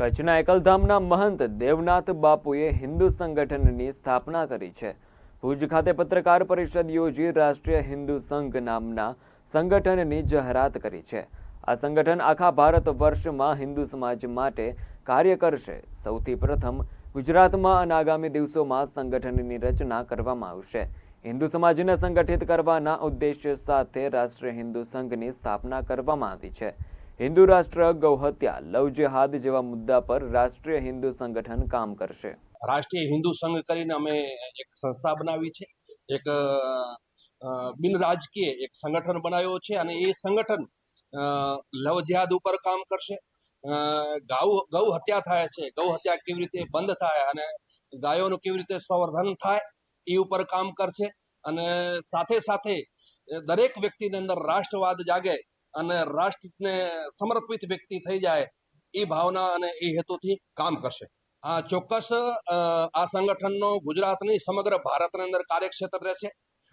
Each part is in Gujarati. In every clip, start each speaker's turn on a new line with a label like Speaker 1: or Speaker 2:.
Speaker 1: કચ્છના એકલધામના મહંત દેવનાથ બાપુએ હિન્દુ સંગઠનની સ્થાપના કરી છે. ભુજ ખાતે પત્રકાર પરિષદ યોજી રાષ્ટ્રીય હિન્દુ સંઘ નામના સંગઠનની જાહેરાત કરી છે. આ સંગઠન આખા ભારત વર્ષમાં હિન્દુ સમાજ માટે કાર્ય કરશે. સૌથી પ્રથમ ગુજરાતમાં અને આગામી દિવસોમાં સંગઠનની રચના કરવામાં આવશે. હિન્દુ સમાજને સંગઠિત કરવાના ઉદ્દેશ્ય સાથે રાષ્ટ્રીય હિન્દુ સંઘની સ્થાપના કરવામાં આવી છે. હિન્દુ રાષ્ટ્ર ગૌહત્યા લવ જેહાદ જેવા મુદ્દા પર રાષ્ટ્રીય હિન્દુ સંગઠન કામ કરશે.
Speaker 2: રાષ્ટ્રીય હિન્દુ સંઘ કરીને અમે એક સંસ્થા બનાવી છે. એક બિન રાજકીય એક સંગઠન બનાવ્યો છે અને એ સંગઠન લવ જેહાદ ઉપર કામ કરશે. અ, ગૌ ગૌ હત્યા થાય છે. ગૌ હત્યા કેવી રીતે બંધ થાય અને ગાયોનું કેવી રીતે સંવર્ધન થાય એ ઉપર કામ કરશે. અને સાથે સાથે દરેક વ્યક્તિની અંદર રાષ્ટ્રવાદ જાગે અને રાષ્ટ્રને સમર્પિત વ્યક્તિ થઈ જાય એ ભાવના અને એ હેતુથી કામ કરશે. આ ચોક્કસ આ સંગઠનનો ગુજરાતની સમગ્ર ભારતની અંદર કાર્યક્ષેત્ર રહેશે.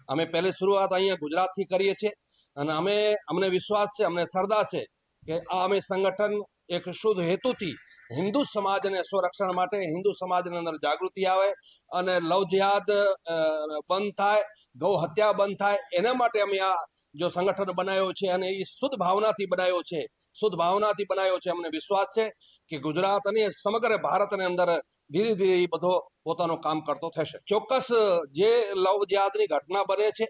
Speaker 2: અમે પહેલી શરૂઆત અહીંયા ગુજરાતથી કરીએ છીએ અને અમે, અમને વિશ્વાસ છે, અમને શ્રદ્ધા છે કે આ અમે સંગઠન એક શુદ્ધ હેતુથી હિન્દુ સમાજને સંરક્ષણ માટે હિન્દુ સમાજની અંદર જાગૃતિ આવે અને લવ જિહાદ બંધ થાય ગૌ હત્યા બંધ થાય, એના માટે અમે આ જો સંગઠન બનાવ્યો છે અને એ શુદ્ધ ભાવનાથી બનાવ્યો છે, શુદ્ધ ભાવનાથી બનાવ્યો છે, અમને વિશ્વાસ છે કે ગુજરાત અને સમગ્ર ભારતની અંદર ધીરે ધીરે એ બધો પોતાનું કામ કરતો થશે. ચોક્કસ જે લવ જિહાદની ઘટના બને છે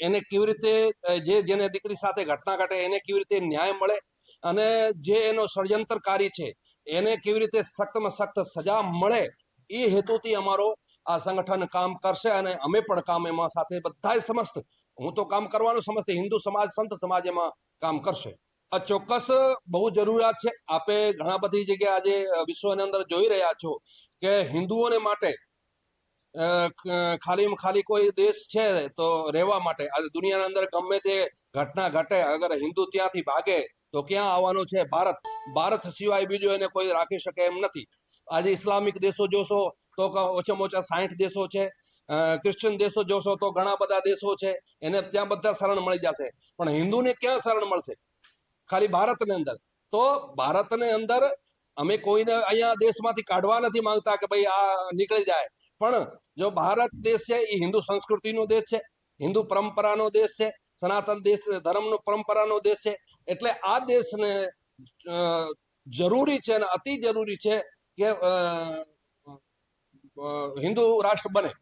Speaker 2: એને કેવી રીતે જે જેને દીકરી સાથે ઘટના ઘટે એને કેવી રીતે ન્યાય મળે અને જે એનો ષડયંત્રકારી છે એને કેવી રીતે સખ્તમાં સખ્ત સજા મળે એ હેતુથી અમારો આ સંગઠન કામ કરશે અને અમે પણ કામ એમાં સાથે બધા સમસ્ત, હું તો કામ કરવાનું સમસ્ત હિન્દુ સમાજ, સંત સમાજ એમાં કામ કરશે. આ ચોક્કસ બહુ જરૂરિયાત છે. આપે ઘણા બધી જગ્યાએ આજે વિશ્વની અંદર જોઈ રહ્યા છો કે હિન્દુઓને માટે ખાલી ખાલી કોઈ દેશ છે તો રહેવા માટે આજે દુનિયાના અંદર ગમે તે ઘટના ઘટે, અગર હિન્દુ ત્યાંથી ભાગે તો ક્યાં આવવાનું છે? ભારત ભારત સિવાય બીજું એને કોઈ રાખી શકે એમ નથી. આજે ઇસ્લામિક દેશો જોશો તો ઓછામાં ઓછા સાઠ દેશો છે. અ, ક્રિશ્ચિયન દેશો જોશો તો ઘણા બધા દેશો છે. એને ત્યાં બધા શરણ મળી જશે. પણ હિન્દુને ક્યાં શરણ મળશે? ખાલી ભારતની અંદર. તો ભારતની અંદર અમે કોઈને અહીંયા દેશમાંથી કાઢવા નથી માંગતા કે ભાઈ આ નીકળી જાય. પણ જો ભારત દેશ છે એ હિન્દુ સંસ્કૃતિનો દેશ છે હિન્દુ પરંપરાનો દેશ છે સનાતન દેશ ધર્મનો પરંપરાનો દેશ છે. એટલે આ દેશને જરૂરી છે અને અતિ જરૂરી છે કે હિન્દુ રાષ્ટ્ર બને.